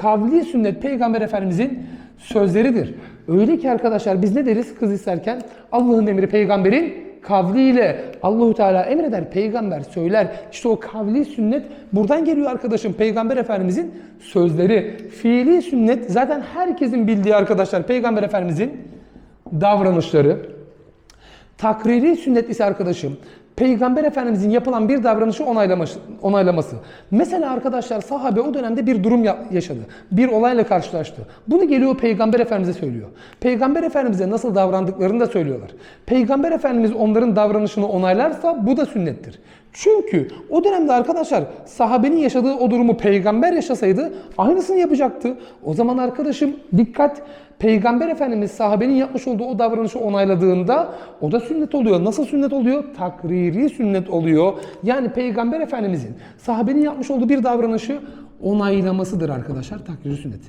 Kavli sünnet Peygamber Efendimizin sözleridir. Öyle ki arkadaşlar biz ne deriz kız isterken? Allah'ın emri peygamberin kavliyle Allahu Teala emreder, peygamber söyler. İşte o kavli sünnet buradan geliyor arkadaşım. Peygamber Efendimizin sözleri. Fiili sünnet zaten herkesin bildiği arkadaşlar. Peygamber Efendimizin davranışları. Takriri sünnet ise arkadaşım Peygamber Efendimizin yapılan bir davranışı onaylaması. Mesela arkadaşlar sahabe o dönemde bir durum ya- yaşadı. Bir olayla karşılaştı. Bunu geliyor Peygamber Efendimiz'e söylüyor. Peygamber Efendimiz'e nasıl davrandıklarını da söylüyorlar. Peygamber Efendimiz onların davranışını onaylarsa bu da sünnettir. Çünkü o dönemde arkadaşlar sahabenin yaşadığı o durumu peygamber yaşasaydı aynısını yapacaktı. O zaman arkadaşım dikkat Peygamber Efendimiz sahabenin yapmış olduğu o davranışı onayladığında o da sünnet oluyor. Nasıl sünnet oluyor? Takriri sünnet oluyor. Yani Peygamber Efendimizin sahabenin yapmış olduğu bir davranışı onaylamasıdır arkadaşlar takriri sünnet.